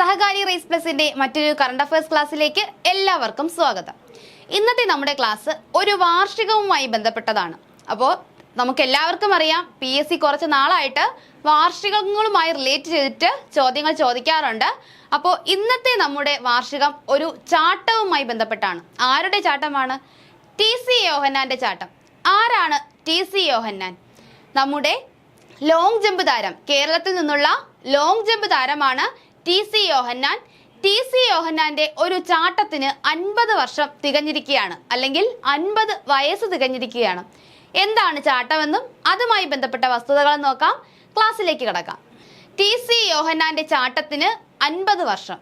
സഹകാരി raise പ്ലസിന്റെ മറ്റൊരു current affairs ക്ലാസ്സിലേക്ക് എല്ലാവർക്കും സ്വാഗതം. ഇന്നത്തെ നമ്മുടെ ക്ലാസ് ഒരു വാർഷികവുമായി ബന്ധപ്പെട്ടതാണ്. അപ്പോൾ നമുക്ക് എല്ലാവർക്കും അറിയാം പി എസ് സി കുറച്ച് നാളായിട്ട് വാർഷികങ്ങളുമായി റിലേറ്റ് ചെയ്തിട്ട് ചോദ്യങ്ങൾ ചോദിക്കാറുണ്ട്. അപ്പോൾ ഇന്നത്തെ നമ്മുടെ വാർഷികം ഒരു ചാട്ടവുമായി ബന്ധപ്പെട്ടാണ്. ആരുടെ ചാട്ടമാണ്? ടി സി യോഹന്നാന്റെ ചാട്ടം. ആരാണ് ടി സി യോഹന്നാൻ? നമ്മുടെ ലോങ് ജമ്പ് താരം. കേരളത്തിൽ നിന്നുള്ള ലോങ് ജമ്പ് താരമാണ് T C Yohannan. T C യോഹന്നാന്റെ ഒരു ചാട്ടത്തിന് അൻപത് വർഷം തികഞ്ഞിരിക്കുകയാണ്. അല്ലെങ്കിൽ അൻപത് വയസ്സ് തികഞ്ഞിരിക്കുകയാണ്. എന്താണ് ചാട്ടമെന്നും അതുമായി ബന്ധപ്പെട്ട വസ്തുതകളും നോക്കാം. ക്ലാസ്സിലേക്ക് കിടക്കാം. ടി സി യോഹന്നാന്റെ ചാട്ടത്തിന് അൻപത് വർഷം.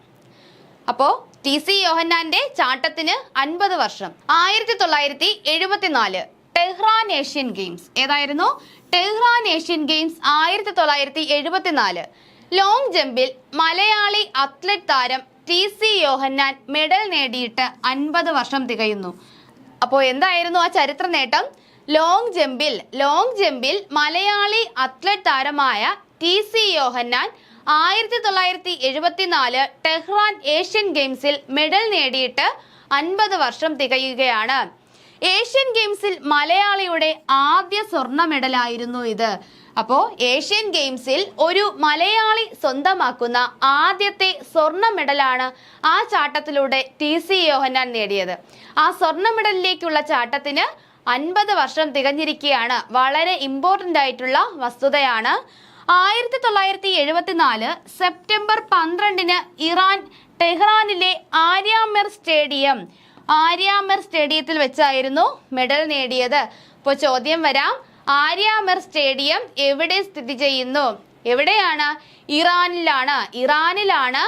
അപ്പോ ടി സി യോഹന്നാന്റെ ചാട്ടത്തിന് അൻപത് വർഷം. ആയിരത്തി തൊള്ളായിരത്തി എഴുപത്തിനാല് ടെഹ്റാൻ ഏഷ്യൻ ഗെയിംസ്. ഏതായിരുന്നു? ടെഹ്റാൻ ഏഷ്യൻ ഗെയിംസ് ആയിരത്തി തൊള്ളായിരത്തി എഴുപത്തിനാല് ലോങ് ജമ്പിൽ മലയാളി അത്ലറ്റ് താരം ടി സി യോഹന്നാൻ മെഡൽ നേടിയിട്ട് അൻപത് വർഷം തികയുന്നു. അപ്പോൾ എന്തായിരുന്നു ആ ചരിത്ര നേട്ടം? ലോങ് ജമ്പിൽ ലോങ് ജമ്പിൽ മലയാളി അത്ലറ്റ് താരമായ ടി സി യോഹന്നാൻ ആയിരത്തി തൊള്ളായിരത്തി എഴുപത്തിനാല് ടെഹ്റാൻ ഏഷ്യൻ ഗെയിംസിൽ മെഡൽ നേടിയിട്ട് അൻപത് വർഷം തികയുകയാണ്. ഏഷ്യൻ ഗെയിംസിൽ മലയാളിയുടെ ആദ്യ സ്വർണ മെഡലായിരുന്നു ഇത്. അപ്പോൾ ഏഷ്യൻ ഗെയിംസിൽ ഒരു മലയാളി സ്വന്തമാക്കുന്ന ആദ്യത്തെ സ്വർണ മെഡലാണ് ആ ചാട്ടത്തിലൂടെ ടി സി യോഹന്നാൻ നേടിയത്. ആ സ്വർണ മെഡലിലേക്കുള്ള ചാട്ടത്തിന് അൻപത് വർഷം തികഞ്ഞിരിക്കുകയാണ് വളരെ ഇമ്പോർട്ടന്റ് ആയിട്ടുള്ള വസ്തുതയാണ്. ആയിരത്തി തൊള്ളായിരത്തി എഴുപത്തിനാല് സെപ്റ്റംബർ പന്ത്രണ്ടിന് ഇറാൻ ടെഹ്റാനിലെ ആര്യാമർ സ്റ്റേഡിയം. ആര്യാമർ സ്റ്റേഡിയത്തിൽ വെച്ചായിരുന്നു മെഡൽ നേടിയത്. ഇപ്പോൾ ചോദ്യം വരാം. ആര്യാമെർ സ്റ്റേഡിയം എവിടെ സ്ഥിതി ചെയ്യുന്നു? എവിടെയാണ്? ഇറാനിലാണ്. ഇറാനിലാണ്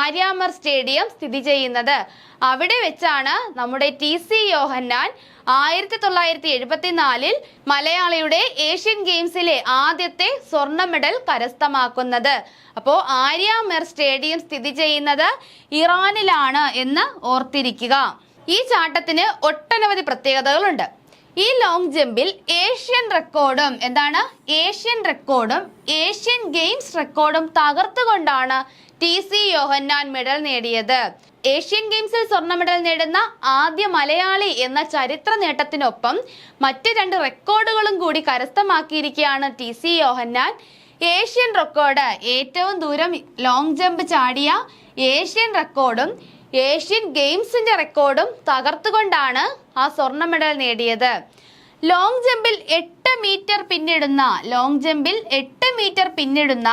ആര്യാമർ സ്റ്റേഡിയം സ്ഥിതി ചെയ്യുന്നത്. അവിടെ വെച്ചാണ് നമ്മുടെ ടി സി യോഹന്നാൻ ആയിരത്തി തൊള്ളായിരത്തി എഴുപത്തിനാലിൽ മലയാളിയുടെ ഏഷ്യൻ ഗെയിംസിലെ ആദ്യത്തെ സ്വർണ മെഡൽ കരസ്ഥമാക്കുന്നത്. അപ്പോൾ ആര്യാമർ സ്റ്റേഡിയം സ്ഥിതി ചെയ്യുന്നത് ഇറാനിലാണ് എന്ന് ഓർത്തിരിക്കുക. ഈ ചാട്ടത്തിന് ഒട്ടനവധി പ്രത്യേകതകളുണ്ട്. ഈ ലോങ് ജമ്പിൽ ഏഷ്യൻ റെക്കോർഡും എന്താണ്? ഏഷ്യൻ റെക്കോർഡും ഏഷ്യൻ ഗെയിംസ് റെക്കോർഡും തകർത്തുകൊണ്ടാണ് ടി സി യോഹന്നാൻ മെഡൽ നേടിയത്. ഏഷ്യൻ ഗെയിംസിൽ സ്വർണ മെഡൽ നേടുന്ന ആദ്യ മലയാളി എന്ന ചരിത്ര നേട്ടത്തിനൊപ്പം മറ്റ് രണ്ട് റെക്കോർഡുകളും കൂടി കരസ്ഥമാക്കിയിരിക്കുകയാണ് T C Yohannan Asian record ഏറ്റവും ദൂരം ലോങ് ജമ്പ് ചാടിയ ഏഷ്യൻ റെക്കോർഡും ഏഷ്യൻ ഗെയിംസിന്റെ റെക്കോർഡും തകർത്തുകൊണ്ടാണ് ആ സ്വർണ മെഡൽ നേടിയത്. ലോങ് ജമ്പിൽ എട്ട് മീറ്റർ പിന്നിടുന്ന ലോങ് ജമ്പിൽ എട്ട് മീറ്റർ പിന്നിടുന്ന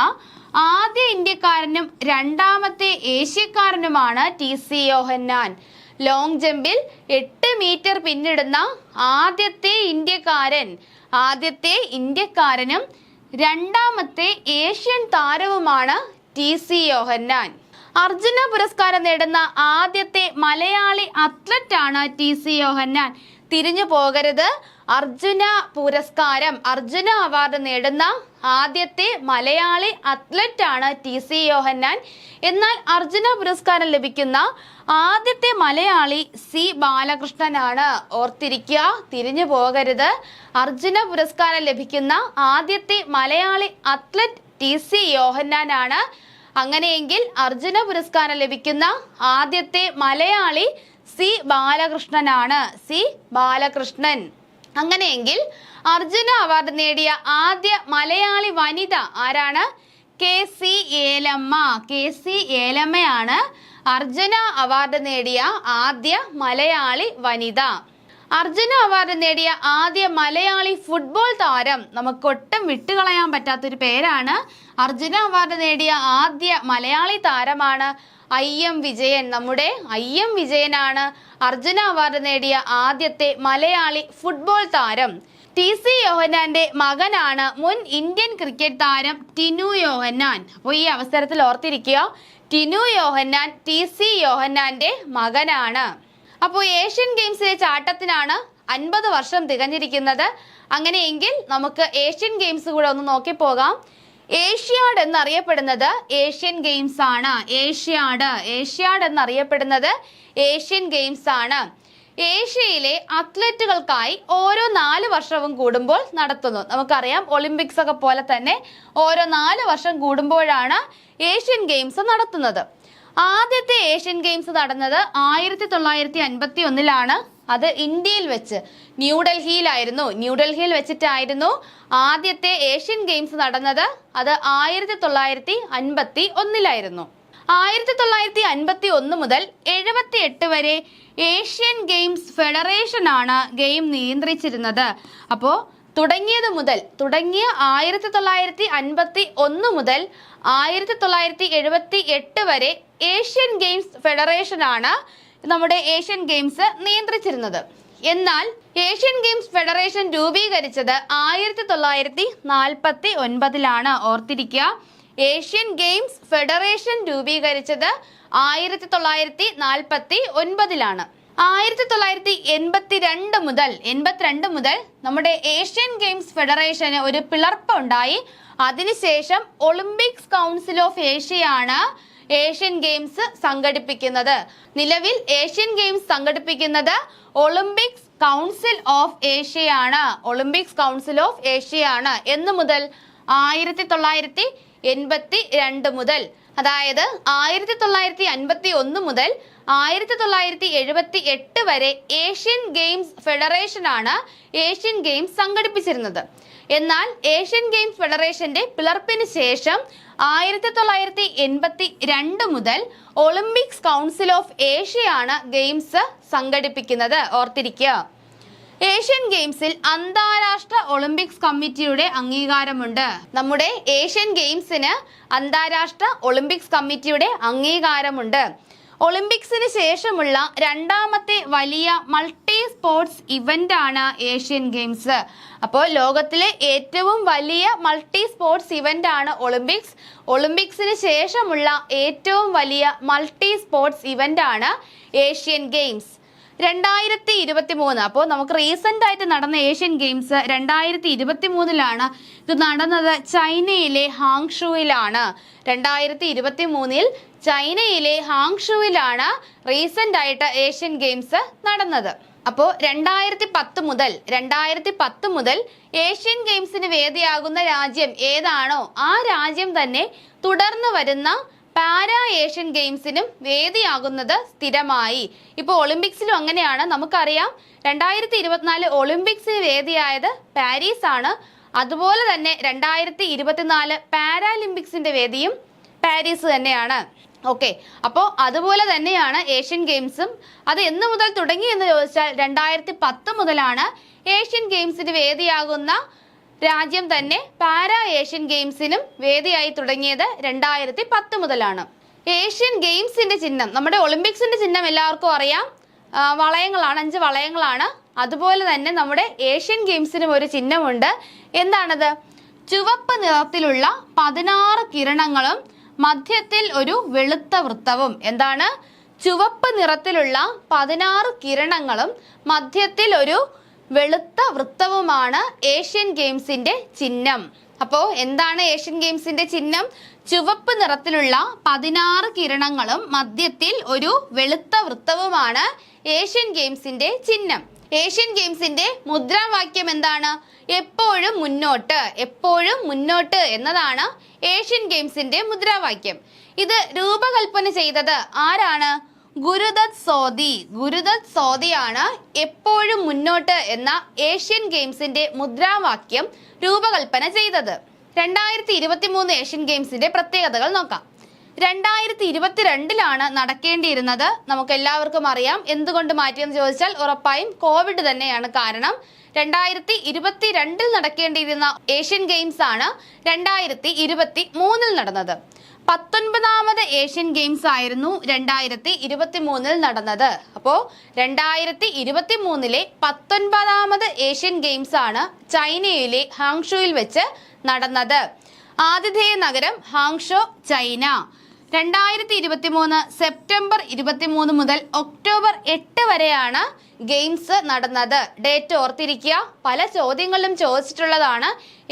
ആദ്യ ഇന്ത്യക്കാരനും രണ്ടാമത്തെ ഏഷ്യക്കാരനുമാണ് ടി സി യോഹന്നാൻ. ലോങ് ജമ്പിൽ എട്ട് മീറ്റർ പിന്നിടുന്ന ആദ്യത്തെ ഇന്ത്യക്കാരൻ ആദ്യത്തെ ഇന്ത്യക്കാരനും രണ്ടാമത്തെ ഏഷ്യൻ താരവുമാണ് ടി സി യോഹന്നാൻ. അർജുന പുരസ്കാരം നേടുന്ന ആദ്യത്തെ മലയാളി അത്ലറ്റ് ആണ് ടി സി യോഹന്നാൻ. തിരിഞ്ഞു പോകരുത്. അർജുന പുരസ്കാരം അർജുന അവാർഡ് നേടുന്ന ആദ്യത്തെ മലയാളി അത്ലറ്റ് ആണ് ടി സി യോഹന്നാൻ. എന്നാൽ അർജുന പുരസ്കാരം ലഭിക്കുന്ന ആദ്യത്തെ മലയാളി സി ബാലകൃഷ്ണനാണ്. ഓർത്തിരിക്കുക തിരിഞ്ഞു പോകരുത്. അർജുന പുരസ്കാരം ലഭിക്കുന്ന ആദ്യത്തെ മലയാളി അത്ലറ്റ് ടി സി യോഹന്നാനാണ്. അങ്ങനെയെങ്കിൽ അർജുന പുരസ്കാരം ലഭിക്കുന്ന ആദ്യത്തെ മലയാളി സി ബാലകൃഷ്ണനാണ്. സി ബാലകൃഷ്ണൻ. അങ്ങനെയെങ്കിൽ അർജുന അവാർഡ് നേടിയ ആദ്യ മലയാളി വനിത ആരാണ്? K C Elamma. K C ഏലമ്മയാണ് Arjuna award നേടിയ ആദ്യ മലയാളി വനിത. അർജുന അവാർഡ് നേടിയ ആദ്യ മലയാളി ഫുട്ബോൾ താരം നമുക്ക് ഒട്ടും വിട്ടുകളയാൻ പറ്റാത്തൊരു പേരാണ് അർജുന അവാർഡ് നേടിയ ആദ്യ മലയാളി താരമാണ് ഐ എം വിജയൻ. നമ്മുടെ ഐ എം വിജയനാണ് അർജുന അവാർഡ് നേടിയ ആദ്യത്തെ മലയാളി ഫുട്ബോൾ താരം. ടി സി യോഹന്നാന്റെ മകനാണ് മുൻ ഇന്ത്യൻ ക്രിക്കറ്റ് താരം ടിനു യോഹന്നാൻ. അപ്പോൾ ഈ അവസരത്തിൽ ഓർത്തിരിക്കുക ടിനു യോഹന്നാൻ ടി സി യോഹന്നാന്റെ മകനാണ്. അപ്പോൾ ഏഷ്യൻ ഗെയിംസിലെ ചാട്ടത്തിനാണ് അൻപത് വർഷം തികഞ്ഞിരിക്കുന്നത്. അങ്ങനെയെങ്കിൽ നമുക്ക് ഏഷ്യൻ ഗെയിംസ് കൂടെ ഒന്ന് നോക്കി പോകാം ഏഷ്യാഡ് എന്നറിയപ്പെടുന്നത് ഏഷ്യൻ ഗെയിംസ് ആണ്. ഏഷ്യാഡ് ഏഷ്യാഡ് എന്നറിയപ്പെടുന്നത് ഏഷ്യൻ ഗെയിംസ് ആണ്. ഏഷ്യയിലെ അത്ലറ്റുകൾക്കായി ഓരോ നാല് വർഷവും കൂടുമ്പോൾ നടത്തുന്നു. നമുക്കറിയാം ഒളിമ്പിക്സ് ഒക്കെ പോലെ തന്നെ ഓരോ നാല് വർഷം കൂടുമ്പോഴാണ് ഏഷ്യൻ ഗെയിംസ് നടത്തുന്നത്. ആദ്യത്തെ ഏഷ്യൻ ഗെയിംസ് നടന്നത് ആയിരത്തി തൊള്ളായിരത്തി അൻപത്തി ഒന്നിലാണ് അത് ഇന്ത്യയിൽ വെച്ച് ന്യൂഡൽഹിയിലായിരുന്നു. ന്യൂഡൽഹിയിൽ വെച്ചിട്ടായിരുന്നു ആദ്യത്തെ ഏഷ്യൻ ഗെയിംസ് നടന്നത്. അത് ആയിരത്തി തൊള്ളായിരത്തി അൻപത്തി ഒന്നിലായിരുന്നു ആയിരത്തി തൊള്ളായിരത്തി അൻപത്തി ഒന്ന് മുതൽ എഴുപത്തി എട്ട് വരെ ഏഷ്യൻ ഗെയിംസ് ഫെഡറേഷൻ ആണ് ഗെയിം നിയന്ത്രിച്ചിരുന്നത്. അപ്പോൾ തുടങ്ങിയത് മുതൽ തുടങ്ങിയ ആയിരത്തി തൊള്ളായിരത്തി അൻപത്തി ഒന്ന് മുതൽ ആയിരത്തി തൊള്ളായിരത്തി എഴുപത്തി എട്ട് വരെ ഏഷ്യൻ ഗെയിംസ് ഫെഡറേഷനാണ് നമ്മുടെ ഏഷ്യൻ ഗെയിംസ് നിയന്ത്രിച്ചിരുന്നത്. എന്നാൽ ഏഷ്യൻ ഗെയിംസ് ഫെഡറേഷൻ രൂപീകരിച്ചത് ആയിരത്തി തൊള്ളായിരത്തി നാൽപ്പത്തി ഒൻപതിലാണ് ഓർത്തിരിക്കുക ഏഷ്യൻ ഗെയിംസ് ഫെഡറേഷൻ രൂപീകരിച്ചത് ആയിരത്തി തൊള്ളായിരത്തി നാൽപ്പത്തി ഒൻപതിലാണ് ആയിരത്തി തൊള്ളായിരത്തി എൺപത്തി രണ്ട് മുതൽ എൺപത്തിരണ്ട് മുതൽ നമ്മുടെ ഏഷ്യൻ ഗെയിംസ് ഫെഡറേഷന് ഒരു പിളർപ്പുണ്ടായി. അതിനുശേഷം ഒളിമ്പിക്സ് കൗൺസിൽ ഓഫ് ഏഷ്യയാണ് ഏഷ്യൻ ഗെയിംസ് സംഘടിപ്പിക്കുന്നത്. നിലവിൽ ഏഷ്യൻ ഗെയിംസ് സംഘടിപ്പിക്കുന്നത് ഒളിമ്പിക്സ് കൗൺസിൽ ഓഫ് ഏഷ്യയാണ്. ഒളിമ്പിക്സ് കൗൺസിൽ ഓഫ് ഏഷ്യയാണ്. എന്ന് മുതൽ ആയിരത്തി തൊള്ളായിരത്തി എൺപത്തി രണ്ട് മുതൽ അതായത് ആയിരത്തി തൊള്ളായിരത്തി അൻപത്തി ഒന്ന് മുതൽ ആയിരത്തി തൊള്ളായിരത്തി എഴുപത്തി എട്ട് വരെ ഏഷ്യൻ ഗെയിംസ് ഫെഡറേഷൻ ആണ് ഏഷ്യൻ ഗെയിംസ് സംഘടിപ്പിച്ചിരുന്നത്. എന്നാൽ ഏഷ്യൻ ഗെയിംസ് ഫെഡറേഷന്റെ പിളർപ്പിന് ശേഷം ആയിരത്തി തൊള്ളായിരത്തി എൺപത്തി രണ്ട് മുതൽ ഒളിമ്പിക്സ് കൗൺസിൽ ഓഫ് ഏഷ്യയാണ് ഗെയിംസ് സംഘടിപ്പിക്കുന്നത്. ഓർത്തിരിക്കുക. ഏഷ്യൻ ഗെയിംസിൽ അന്താരാഷ്ട്ര ഒളിമ്പിക്സ് കമ്മിറ്റിയുടെ അംഗീകാരമുണ്ട്. നമ്മുടെ ഏഷ്യൻ ഗെയിംസിന് അന്താരാഷ്ട്ര ഒളിമ്പിക്സ് കമ്മിറ്റിയുടെ അംഗീകാരമുണ്ട്. ഒളിമ്പിക്സിന് ശേഷമുള്ള രണ്ടാമത്തെ വലിയ മൾട്ടി സ്പോർട്സ് ഇവന്റ് ആണ് ഏഷ്യൻ ഗെയിംസ്. അപ്പോൾ ലോകത്തിലെ ഏറ്റവും വലിയ മൾട്ടി സ്പോർട്സ് ഇവന്റ് ആണ് ഒളിമ്പിക്സ്. ഒളിമ്പിക്സിന് ശേഷമുള്ള ഏറ്റവും വലിയ മൾട്ടി സ്പോർട്സ് ഇവന്റ് ആണ് ഏഷ്യൻ ഗെയിംസ്. രണ്ടായിരത്തി ഇരുപത്തി മൂന്ന് അപ്പോൾ നമുക്ക് റീസെന്റ് ആയിട്ട് നടന്ന ഏഷ്യൻ ഗെയിംസ് രണ്ടായിരത്തി ഇരുപത്തി മൂന്നിലാണ് ഇത് നടന്നത്. ചൈനയിലെ ഹാങ്ഷുവിലാണ്. രണ്ടായിരത്തി ഇരുപത്തി മൂന്നിൽ ചൈനയിലെ ഹാങ്ഷുവിലാണ് റീസെന്റ് ആയിട്ട് ഏഷ്യൻ ഗെയിംസ് നടന്നത്. അപ്പോൾ രണ്ടായിരത്തി പത്ത് മുതൽ രണ്ടായിരത്തി പത്ത് മുതൽ ഏഷ്യൻ ഗെയിംസിന് വേദിയാകുന്ന രാജ്യം ഏതാണോ ആ രാജ്യം തന്നെ തുടർന്ന് വരുന്ന പാരാ ഏഷ്യൻ ഗെയിംസിനും വേദിയാകുന്നത് സ്ഥിരമായി. ഇപ്പോൾ ഒളിമ്പിക്സിലും അങ്ങനെയാണ്. നമുക്കറിയാം രണ്ടായിരത്തി ഇരുപത്തിനാല് ഒളിമ്പിക്സിന് വേദിയായത് പാരീസ് ആണ് അതുപോലെ തന്നെ രണ്ടായിരത്തി ഇരുപത്തിനാല് പാരാലിമ്പിക്സിന്റെ വേദിയും പാരീസ് തന്നെയാണ്. ഓക്കെ അപ്പോൾ അതുപോലെ തന്നെയാണ് ഏഷ്യൻ ഗെയിംസും. അത് എന്ന് മുതൽ തുടങ്ങി എന്ന് ചോദിച്ചാൽ രണ്ടായിരത്തി പത്ത് മുതലാണ് ഏഷ്യൻ ഗെയിംസിന് വേദിയാകുന്ന രാജ്യം തന്നെ പാരാ ഏഷ്യൻ ഗെയിംസിനും വേദിയായി തുടങ്ങിയത് രണ്ടായിരത്തി പത്ത് മുതലാണ്. ഏഷ്യൻ ഗെയിംസിന്റെ ചിഹ്നം നമ്മുടെ ഒളിമ്പിക്സിന്റെ ചിഹ്നം എല്ലാവർക്കും അറിയാം. വളയങ്ങളാണ് അഞ്ച് വളയങ്ങളാണ്. അതുപോലെ തന്നെ നമ്മുടെ ഏഷ്യൻ ഗെയിംസിനും ഒരു ചിഹ്നമുണ്ട്. എന്താണത്? ചുവപ്പ് നിറത്തിലുള്ള പതിനാറ് കിരണങ്ങളും മധ്യത്തിൽ ഒരു വെളുത്ത വൃത്തവും. എന്താണ്? ചുവപ്പ് നിറത്തിലുള്ള പതിനാറ് കിരണങ്ങളും മധ്യത്തിൽ ഒരു വെളുത്ത വൃത്തവുമാണ് ഏഷ്യൻ ഗെയിംസിന്റെ ചിഹ്നം. അപ്പോൾ എന്താണ് ഏഷ്യൻ ഗെയിംസിന്റെ ചിഹ്നം? ചുവപ്പ് നിറത്തിലുള്ള പതിനാറ് കിരണങ്ങളും മധ്യത്തിൽ ഒരു വെളുത്ത വൃത്തവുമാണ് ഏഷ്യൻ ഗെയിംസിന്റെ ചിഹ്നം. ഏഷ്യൻ ഗെയിംസിന്റെ മുദ്രാവാക്യം എന്താണ്? എപ്പോഴും മുന്നോട്ട് എപ്പോഴും മുന്നോട്ട് എന്നതാണ് ഏഷ്യൻ ഗെയിംസിന്റെ മുദ്രാവാക്യം. ഇത് രൂപകൽപ്പന ചെയ്തത് ആരാണ്? ഗുരുദത്ത് സോദി. ഗുരുദത്ത് സോദിയാണ് എപ്പോഴും മുന്നോട്ട് എന്ന ഏഷ്യൻ ഗെയിംസിന്റെ മുദ്രാവാക്യം രൂപകൽപ്പന ചെയ്തത്. രണ്ടായിരത്തി ഇരുപത്തി മൂന്ന് ഏഷ്യൻ ഗെയിംസിന്റെ പ്രത്യേകതകൾ നോക്കാം. രണ്ടായിരത്തി ഇരുപത്തിരണ്ടിലാണ് നടക്കേണ്ടിയിരുന്നത്. നമുക്ക് എല്ലാവർക്കും അറിയാം. എന്തുകൊണ്ട് മാറ്റിയെന്ന് ചോദിച്ചാൽ ഉറപ്പായും കോവിഡ് തന്നെയാണ് കാരണം. രണ്ടായിരത്തി ഇരുപത്തി രണ്ടിൽ നടക്കേണ്ടിയിരുന്ന ഏഷ്യൻ ഗെയിംസ് ആണ് രണ്ടായിരത്തി ഇരുപത്തി മൂന്നിൽ നടന്നത്. പത്തൊൻപതാമത് ഏഷ്യൻ ഗെയിംസ് ആയിരുന്നു രണ്ടായിരത്തി ഇരുപത്തി മൂന്നിൽ നടന്നത്. അപ്പോൾ രണ്ടായിരത്തി ഇരുപത്തി മൂന്നിലെ പത്തൊൻപതാമത് ഏഷ്യൻ ഗെയിംസ് ആണ് ചൈനയിലെ ഹാങ്ഷുയിൽ വെച്ച് നടന്നത്. ആതിഥേയ നഗരം ഹാങ്ഷോ ചൈന. രണ്ടായിരത്തി ഇരുപത്തി മൂന്ന് സെപ്റ്റംബർ ഇരുപത്തി മൂന്ന് മുതൽ ഒക്ടോബർ എട്ട് വരെയാണ് ഗെയിംസ് നടന്നത്. ഡേറ്റ് ഓർത്തിരിക്കുക. പല ചോദ്യങ്ങളിലും ചോദിച്ചിട്ടുള്ളതാണ്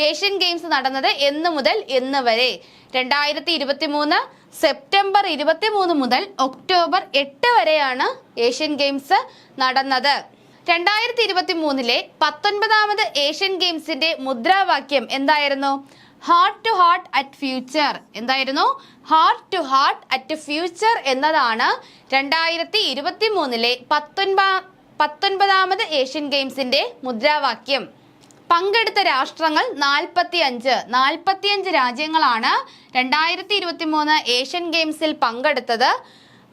ഏഷ്യൻ ഗെയിംസ് നടന്നത് എന്ന് മുതൽ എന്ന് വരെ. രണ്ടായിരത്തി ഇരുപത്തി മൂന്ന് സെപ്റ്റംബർ ഇരുപത്തി മൂന്ന് മുതൽ ഒക്ടോബർ എട്ട് വരെയാണ് ഏഷ്യൻ ഗെയിംസ് നടന്നത്. രണ്ടായിരത്തി ഇരുപത്തി മൂന്നിലെ പത്തൊൻപതാമത് ഏഷ്യൻ ഗെയിംസിന്റെ മുദ്രാവാക്യം എന്തായിരുന്നു? Heart to heart at future എന്തായിരുന്നു? Heart to heart at future എന്നതാണ് രണ്ടായിരത്തി ഇരുപത്തി മൂന്നിലെ പത്തൊൻപ പത്തൊൻപതാമത് ഏഷ്യൻ ഗെയിംസിന്റെ മുദ്രാവാക്യം. പങ്കെടുത്ത രാഷ്ട്രങ്ങൾ നാൽപ്പത്തി അഞ്ച് നാൽപ്പത്തി അഞ്ച് രാജ്യങ്ങളാണ് രണ്ടായിരത്തി ഇരുപത്തി മൂന്ന് ഏഷ്യൻ ഗെയിംസിൽ പങ്കെടുത്തത്.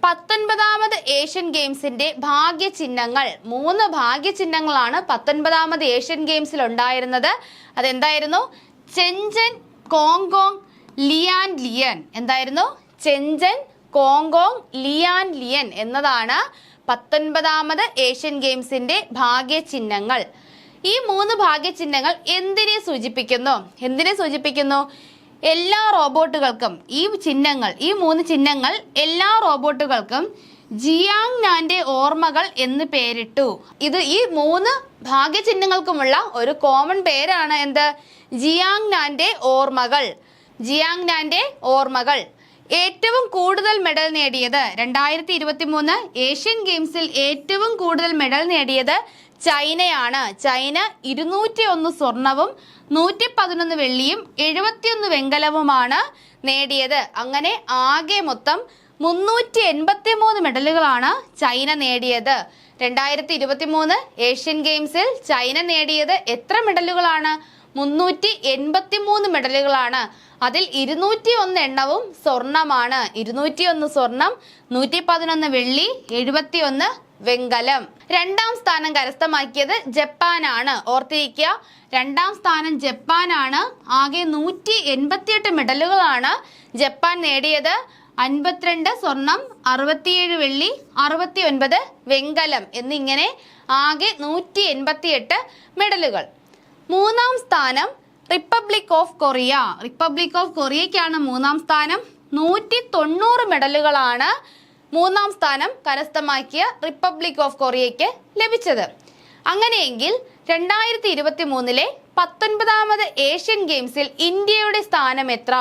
പത്തൊൻപതാമത് ഏഷ്യൻ ഗെയിംസിന്റെ ഭാഗ്യചിഹ്നങ്ങൾ. മൂന്ന് ഭാഗ്യചിഹ്നങ്ങളാണ് പത്തൊൻപതാമത് ഏഷ്യൻ ഗെയിംസിൽ ഉണ്ടായിരുന്നത്. അതെന്തായിരുന്നു? ചെഞ്ചൻ കോങ്കോങ് ലിയാൻ ലിയൻ. എന്തായിരുന്നു? ചെഞ്ചൻ കോങ്കോങ് ലിയാൻ ലിയൻ എന്നതാണ് പത്തൊൻപതാമത് ഏഷ്യൻ ഗെയിംസിന്റെ ഭാഗ്യചിഹ്നങ്ങൾ. ഈ മൂന്ന് ഭാഗ്യചിഹ്നങ്ങൾ എന്തിനെ സൂചിപ്പിക്കുന്നു? എന്തിനെ സൂചിപ്പിക്കുന്നു? എല്ലാ റോബോട്ടുകൾക്കും ഈ ചിഹ്നങ്ങൾ ഈ മൂന്ന് ചിഹ്നങ്ങൾ എല്ലാ റോബോട്ടുകൾക്കും ജിയാങ് നാന്റെ ഓർമ്മകൾ എന്ന് പേരിട്ടു. ഇത് ഈ മൂന്ന് ഭാഗ്യചിഹ്നങ്ങൾക്കുമുള്ള ഒരു കോമൺ പേരാണ് എന്ത്? ജിയാങ് നാന്റെ ഓർമ്മകൾ. ജിയാങ് നാന്റെ ഓർമ്മകൾ. ഏറ്റവും കൂടുതൽ മെഡൽ നേടിയത് രണ്ടായിരത്തി ഇരുപത്തി മൂന്ന് ഏഷ്യൻ ഗെയിംസിൽ ഏറ്റവും കൂടുതൽ മെഡൽ നേടിയത് ചൈനയാണ്. ചൈന ഇരുന്നൂറ്റി ഒന്ന് സ്വർണവും നൂറ്റി പതിനൊന്ന് വെള്ളിയും എഴുപത്തിയൊന്ന് വെങ്കലവുമാണ് നേടിയത്. അങ്ങനെ ആകെ മൊത്തം മുന്നൂറ്റി എൺപത്തി മൂന്ന് മെഡലുകളാണ് ചൈന നേടിയത്. രണ്ടായിരത്തി ഇരുപത്തി മൂന്ന് ഏഷ്യൻ ഗെയിംസിൽ ചൈന നേടിയത് എത്ര മെഡലുകളാണ്? മുന്നൂറ്റി എൺപത്തി മൂന്ന് മെഡലുകളാണ്. അതിൽ ഇരുന്നൂറ്റി ഒന്ന് എണ്ണവും സ്വർണമാണ്. ഇരുന്നൂറ്റി ഒന്ന് സ്വർണം നൂറ്റി പതിനൊന്ന് വെള്ളി എഴുപത്തി ഒന്ന് വെങ്കലം. രണ്ടാം സ്ഥാനം കരസ്ഥമാക്കിയത് ജപ്പാനാണ്. ഓർത്തിരിക്കുക രണ്ടാം സ്ഥാനം ജപ്പാനാണ്. ആകെ നൂറ്റി എൺപത്തിയെട്ട് മെഡലുകളാണ് ജപ്പാൻ നേടിയത്. അൻപത്തിരണ്ട് സ്വർണം അറുപത്തിയേഴ് വെള്ളി അറുപത്തി ഒൻപത് വെങ്കലം എന്നിങ്ങനെ ആകെ നൂറ്റി എൺപത്തിയെട്ട് മെഡലുകൾ. മൂന്നാം സ്ഥാനം Republic of Korea. Republic of കൊറിയയ്ക്കാണ് മൂന്നാം സ്ഥാനം. നൂറ്റി തൊണ്ണൂറ് മെഡലുകളാണ് മൂന്നാം സ്ഥാനം കരസ്ഥമാക്കിയ റിപ്പബ്ലിക് ഓഫ് കൊറിയയ്ക്ക് ലഭിച്ചത്. അങ്ങനെയെങ്കിൽ രണ്ടായിരത്തി ഇരുപത്തി മൂന്നിലെ പത്തൊൻപതാമത് ഏഷ്യൻ ഗെയിംസിൽ ഇന്ത്യയുടെ സ്ഥാനം എത്ര?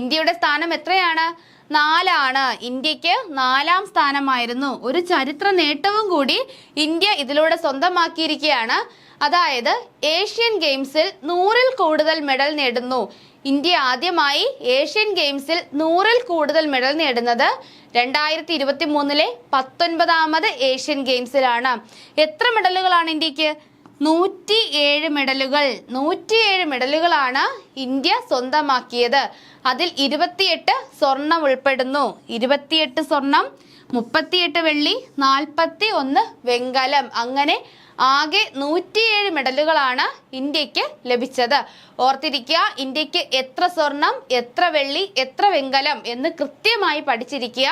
ഇന്ത്യയുടെ സ്ഥാനം എത്രയാണ്? നാലാണ് ഇന്ത്യയ്ക്ക് നാലാം സ്ഥാനമായിരുന്നു. ഒരു ചരിത്ര നേട്ടവും കൂടി ഇന്ത്യ ഇതിലൂടെ സ്വന്തമാക്കിയിരിക്കുകയാണ്. അതായത് ഏഷ്യൻ ഗെയിംസിൽ നൂറിൽ കൂടുതൽ മെഡൽ നേടുന്നു. ഇന്ത്യ ആദ്യമായി ഏഷ്യൻ ഗെയിംസിൽ നൂറിൽ കൂടുതൽ മെഡൽ നേടുന്നത് രണ്ടായിരത്തി ഇരുപത്തി മൂന്നിലെ പത്തൊൻപതാമത് ഏഷ്യൻ ഗെയിംസിലാണ്. എത്ര മെഡലുകളാണ് ഇന്ത്യയ്ക്ക് നൂറ്റി ഏഴ് മെഡലുകൾ നൂറ്റിയേഴ് മെഡലുകളാണ് ഇന്ത്യ സ്വന്തമാക്കിയത്. അതിൽ ഇരുപത്തിയെട്ട് സ്വർണം ഉൾപ്പെടുന്നു. ഇരുപത്തിയെട്ട് സ്വർണം മുപ്പത്തിയെട്ട് വെള്ളി നാൽപ്പത്തി ഒന്ന് വെങ്കലം. അങ്ങനെ ആകെ നൂറ്റിയേഴ് മെഡലുകളാണ് ഇന്ത്യയ്ക്ക് ലഭിച്ചത്. ഓർത്തിരിക്കുക ഇന്ത്യയ്ക്ക് എത്ര സ്വർണം എത്ര വെള്ളി എത്ര വെങ്കലം എന്ന് കൃത്യമായി പഠിച്ചിരിക്കുക.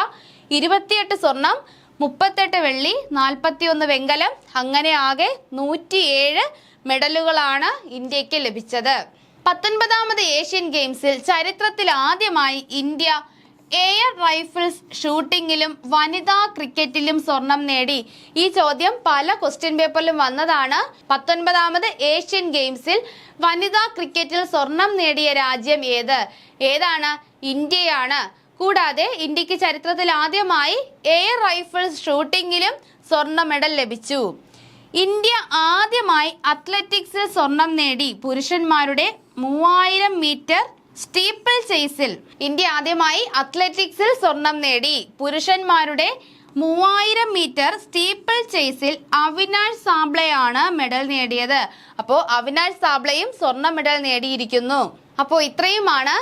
ഇരുപത്തിയെട്ട് സ്വർണം മുപ്പത്തെട്ട് വെള്ളി നാൽപ്പത്തിയൊന്ന് വെങ്കലം അങ്ങനെ ആകെ നൂറ്റിയേഴ് മെഡലുകളാണ് ഇന്ത്യയ്ക്ക് ലഭിച്ചത്. പത്തൊൻപതാമത് ഏഷ്യൻ ഗെയിംസിൽ ചരിത്രത്തിൽ ആദ്യമായി ഇന്ത്യ എയർ റൈഫിൾസ് ഷൂട്ടിങ്ങിലും വനിതാ ക്രിക്കറ്റിലും സ്വർണം നേടി. ഈ ചോദ്യം പല ക്വസ്റ്റ്യൻ പേപ്പറിലും വന്നതാണ്. പത്തൊൻപതാമത് ഏഷ്യൻ ഗെയിംസിൽ വനിതാ ക്രിക്കറ്റിൽ സ്വർണം നേടിയ രാജ്യം ഏത്? ഏതാണ്? ഇന്ത്യയാണ്. കൂടാതെ ഇന്ത്യയ്ക്ക് ചരിത്രത്തിൽ ആദ്യമായി എയർ റൈഫിൾ ഷൂട്ടിങ്ങിലും സ്വർണ മെഡൽ ലഭിച്ചു. ഇന്ത്യ ആദ്യമായി അത്ലറ്റിക്സിൽ സ്വർണം നേടി. പുരുഷന്മാരുടെ മൂവായിരം മീറ്റർ സ്റ്റീപ്പിൾ ചേസിൽ ഇന്ത്യ ആദ്യമായി അത്ലറ്റിക്സിൽ സ്വർണം നേടി. പുരുഷന്മാരുടെ മൂവായിരം മീറ്റർ സ്റ്റീപ്പിൾ ചേസിൽ അവിനാഷ് സാബ്ലയാണ് മെഡൽ നേടിയത്. അപ്പോൾ അവിനാഷ് സാബ്ലയും സ്വർണ മെഡൽ നേടിയിരിക്കുന്നു. അപ്പോൾ ഇത്രയുമാണ്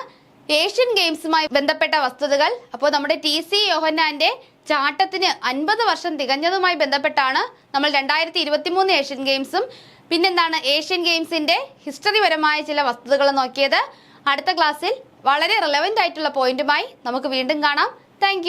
ഏഷ്യൻ ഗെയിംസുമായി ബന്ധപ്പെട്ട വസ്തുതകൾ. അപ്പോൾ നമ്മുടെ ടി സി യോഹന്നാന്റെ ചാട്ടത്തിന് അൻപത് വർഷം തികഞ്ഞതുമായി ബന്ധപ്പെട്ടാണ് നമ്മൾ രണ്ടായിരത്തി ഇരുപത്തി മൂന്ന് ഏഷ്യൻ ഗെയിംസും പിന്നെന്താണ് ഏഷ്യൻ ഗെയിംസിന്റെ ഹിസ്റ്ററിപരമായ ചില വസ്തുതകൾ നോക്കിയത്. അടുത്ത ക്ലാസ്സിൽ വളരെ റിലവന്റ് ആയിട്ടുള്ള പോയിന്റുമായി നമുക്ക് വീണ്ടും കാണാം. താങ്ക്